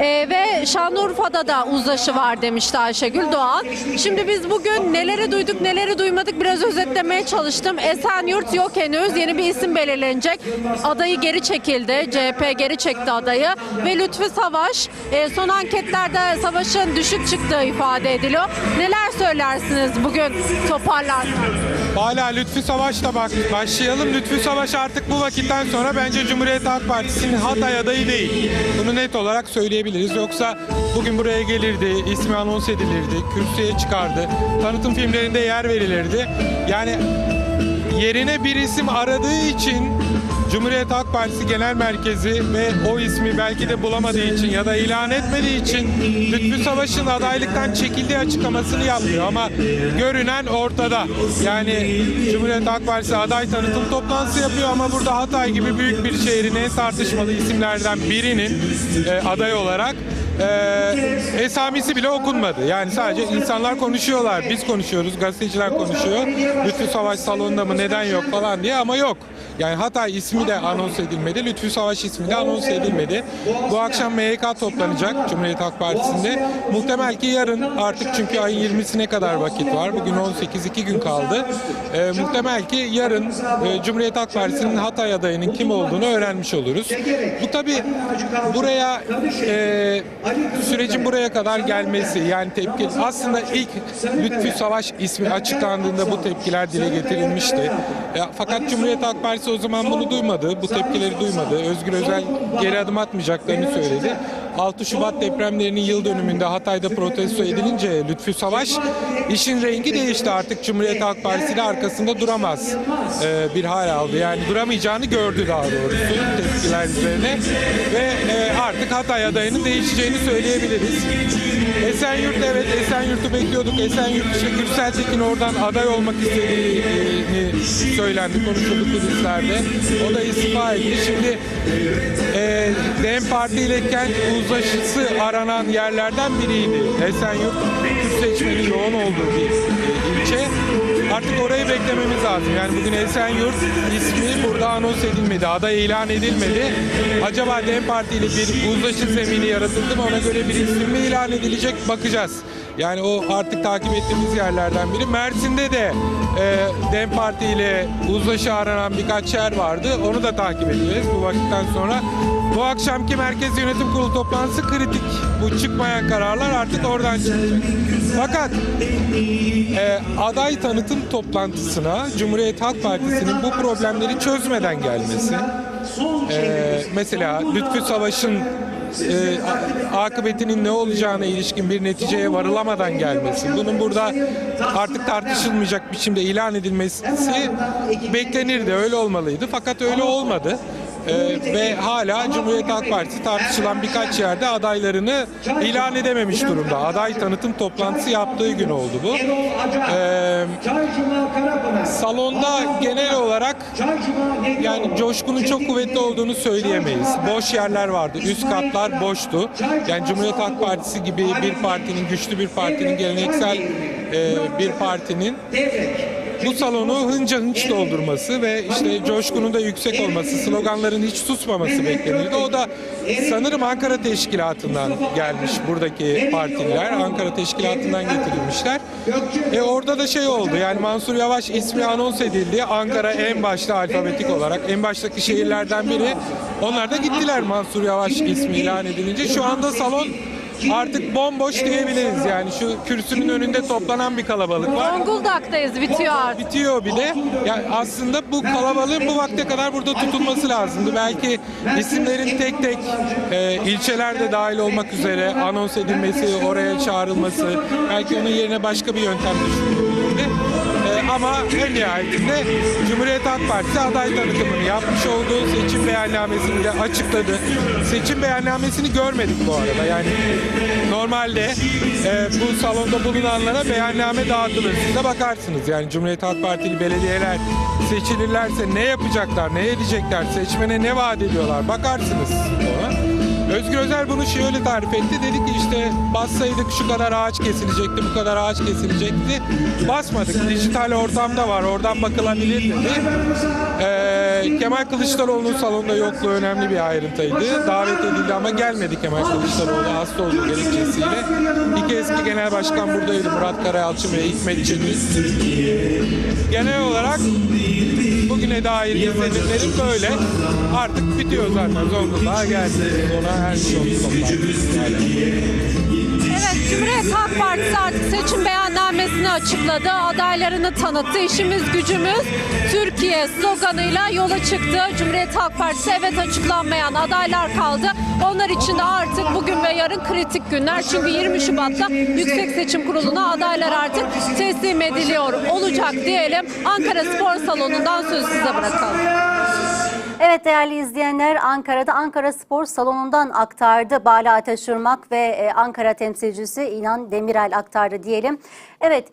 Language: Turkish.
Ee, ve Şanlıurfa'da da uzlaşı var demişti Ayşegül Doğan. Şimdi biz bugün neleri duyduk neleri duymadık biraz özetlemeye çalıştım. Esenyurt yok henüz yeni bir isim belirlenecek. Adayı geri çekildi. CHP geri çekti adayı. Ve Lütfü Savaş e, son anketlerde Savaş'ın düşük çıktığı ifade ediliyor. Neler söylersiniz bugün toparlarken? Hala Lütfü Savaş'la bak başlayalım. Lütfü Savaş artık bu vakitten sonra bence Cumhuriyet Halk Partisi'nin Hatay adayı değil. Bunu net olarak söyleyebiliriz. Yoksa bugün buraya gelirdi, ismi anons edilirdi, kürsüye çıkardı, tanıtım filmlerinde yer verilirdi. Yani yerine bir isim aradığı için Cumhuriyet Halk Partisi Genel Merkezi ve o ismi belki de bulamadığı için ya da ilan etmediği için Lütfü Savaş'ın adaylıktan çekildiği açıklamasını yapmıyor ama görünen ortada. Yani Cumhuriyet Halk Partisi aday tanıtım toplantısı yapıyor ama burada Hatay gibi büyük bir şehrin en tartışmalı isimlerden birinin e, aday olarak e, esamisi bile okunmadı. Yani sadece insanlar konuşuyorlar. Biz konuşuyoruz, gazeteciler konuşuyor. Lütfü Savaş salonunda mı neden yok falan diye ama yok. Yani Hatay ismi de anons edilmedi. Lütfü Savaş ismi de anons edilmedi. Bu akşam MYK toplanacak Cumhuriyet Halk Partisi'nde. Muhtemel ki yarın artık çünkü ayın 20'sine kadar vakit var. Bugün 18 2 gün kaldı. E, muhtemel ki yarın e, Cumhuriyet Halk Partisi'nin Hatay adayının kim olduğunu öğrenmiş oluruz. Bu tabi buraya e, sürecin buraya kadar gelmesi yani tepki aslında ilk Lütfü Savaş ismi açıklandığında bu tepkiler dile getirilmişti. Fakat Cumhuriyet Halk Partisi o zaman bunu duymadı, bu tepkileri duymadı. Özgür Özel geri adım atmayacaklarını söyledi. 6 Şubat depremlerinin yıl dönümünde Hatay'da protesto edilince Lütfü Savaş işin rengi değişti. Artık Cumhuriyet Halk Partisi de arkasında duramaz e, bir hal aldı. Yani duramayacağını gördü daha doğrusu tepkiler üzerine ve e, artık Hatay adayının değişeceğini söyleyebiliriz. Esenyurt evet Esenyurt'u bekliyorduk. Esenyurt işte Gürsel Tekin oradan aday olmak istediğini söylendi konuşuldu kulislerde. O da istifa etti. Şimdi e, DEM Parti ile kent uzlaşısı aranan yerlerden biriydi. Esenyurt Kürt seçmenin yoğun olduğu bir e, ilçe. Artık orayı beklememiz lazım. Yani bugün Esenyurt ismi burada anons edilmedi, aday ilan edilmedi. Acaba DEM Parti ile bir uzlaşı zemini yaratıldı mı? Ona göre bir isim mi ilan edilecek? Bakacağız. Yani o artık takip ettiğimiz yerlerden biri. Mersin'de de e, DEM Parti ile uzlaşı aranan birkaç yer vardı. Onu da takip edeceğiz bu vakitten sonra. Bu akşamki Merkez Yönetim Kurulu toplantısı kritik. Bu çıkmayan kararlar artık oradan çıkacak. Fakat e, aday tanıtım toplantısına Cumhuriyet Halk Partisi'nin bu problemleri çözmeden gelmesi, e, mesela Lütfü Savaş'ın e, akıbetinin ne olacağına ilişkin bir neticeye varılamadan gelmesi, bunun burada artık tartışılmayacak biçimde ilan edilmesi beklenirdi, öyle olmalıydı. Fakat öyle olmadı. Ee, ve hala Cumhuriyet Halk Partisi tartışılan birkaç yerde adaylarını ilan edememiş durumda. Aday tanıtım toplantısı yaptığı gün oldu bu. Ee, salonda genel olarak yani coşkunun çok kuvvetli olduğunu söyleyemeyiz. Boş yerler vardı. Üst katlar boştu. Yani Cumhuriyet Halk Partisi gibi bir partinin, güçlü bir partinin, geleneksel e, bir partinin bu salonu hınca hınç doldurması ve işte coşkunun da yüksek olması, sloganların hiç susmaması beklenirdi. O da sanırım Ankara Teşkilatı'ndan gelmiş buradaki partililer. Ankara Teşkilatı'ndan getirilmişler. E orada da şey oldu yani Mansur Yavaş ismi anons edildi. Ankara en başta alfabetik olarak en baştaki şehirlerden biri. Onlar da gittiler Mansur Yavaş ismi ilan edilince. Şu anda salon artık bomboş diyebiliriz yani şu kürsünün önünde toplanan bir kalabalık var. Zonguldak'tayız bitiyor artık. Bitiyor bile. Ya aslında bu kalabalığın bu vakte kadar burada tutulması lazımdı. Belki isimlerin tek tek e, ilçelerde dahil olmak üzere anons edilmesi, oraya çağrılması, belki onun yerine başka bir yöntem düşünülebilirdi. Ama en nihayetinde Cumhuriyet Halk Partisi aday tanıtımını yapmış olduğu seçim beyannamesini de açıkladı. Seçim beyannamesini görmedik bu arada. Yani normalde e, bu salonda bulunanlara beyanname dağıtılır. Siz de bakarsınız. Yani Cumhuriyet Halk Partili belediyeler seçilirlerse ne yapacaklar, ne edecekler, seçmene ne vaat ediyorlar bakarsınız ona. Özgür Özel bunu şöyle tarif etti. Dedi ki işte bassaydık şu kadar ağaç kesilecekti, bu kadar ağaç kesilecekti. Basmadık. Dijital ortamda var, oradan bakılabilir dedi. Ee, Ee, Kemal Kılıçdaroğlu'nun salonda yokluğu önemli bir ayrıntıydı. Davet edildi ama gelmedi Kemal Kılıçdaroğlu hasta olduğu gerekçesiyle. İki eski genel başkan buradaydı Murat Karayalçın ve Hikmet Çetin. Genel olarak bugüne dair izlenimlerim böyle. Artık bitiyor zaten Zonguldak'a geldi. Ona her şey oldu Cumhuriyet Halk Partisi artık seçim beyannamesini açıkladı. Adaylarını tanıttı. İşimiz gücümüz Türkiye sloganıyla yola çıktı. Cumhuriyet Halk Partisi evet açıklanmayan adaylar kaldı. Onlar için de artık bugün ve yarın kritik günler. Çünkü 20 Şubat'ta Yüksek Seçim Kurulu'na adaylar artık teslim ediliyor olacak diyelim. Ankara Spor Salonu'ndan sözü size bırakalım. Evet değerli izleyenler Ankara'da Ankara Spor Salonu'ndan aktardı. Bala Ateşırmak ve e, Ankara temsilcisi İnan Demirel aktardı diyelim. Evet